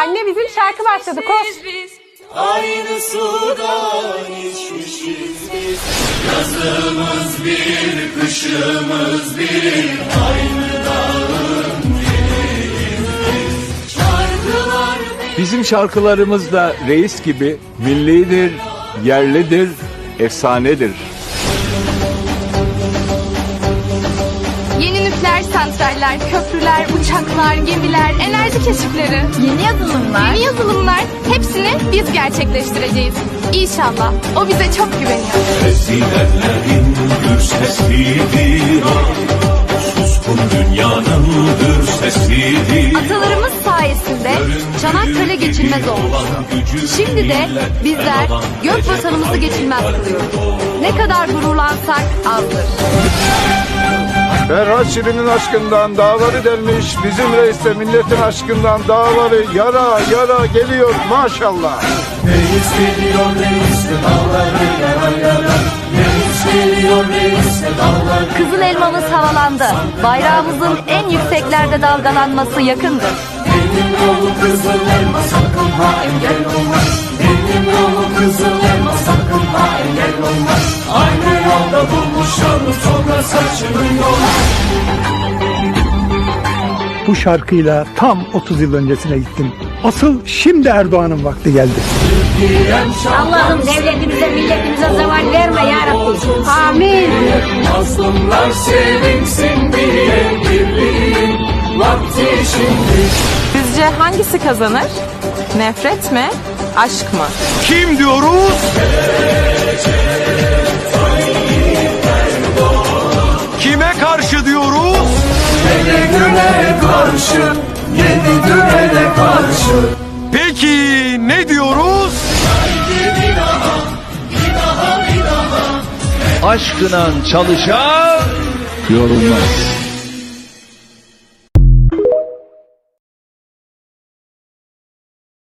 Anne bizim şarkı başladı koş. Aynı sudan içmişiz biz Yazımız bir, kışımız bir Aynı dağın Şarkılar Bizim şarkılarımız da reis gibi millidir, yerlidir, efsanedir. Nükleer santraller, köprüler, uçaklar, gemiler, enerji keşifleri. Yeni yazılımlar. Yeni yazılımlar. Hepsini biz gerçekleştireceğiz. İnşallah. O bize çok güveniyor. Ezilenlerin gür sesidir o Suskun dünyanın gür sesidir Atalarımız sayesinde Çanakkale geçilmez olmuştu. Şimdi de bizler gök vatanımızı geçilmez kılıyoruz. Ne kadar gururlansak azdır. Ferhat Şirin'in aşkından dağları delmiş, bizim reis de milletin aşkından dağları yara yara geliyor maşallah. Reis geliyor reis de dağları yara yara Reis geliyor reis de dağları Kızıl elmamız havalandı. Bayrağımızın en yükseklerde dalgalanması yakındır. Benim yolum kızıl elma sakın ha engel olma Benim yolum kızıl elma sakın ha engel olma Aynı yolda buluşalım sonra saçını yola Bu şarkıyla tam 30 yıl öncesine gittim. Asıl şimdi Erdoğan'ın vakti geldi. Allah'ım devletimize, milletimize zeval verme ya Rabbi. Amin. Mazlumlar sevinsin diye birliğin vakti şimdi Sizce hangisi kazanır? Nefret mi? Aşk mı? Kim diyoruz? Kime karşı diyoruz? Yedi güne karşı Yedi düvele karşı Peki ne diyoruz? Aşkına çalışan yorulmaz.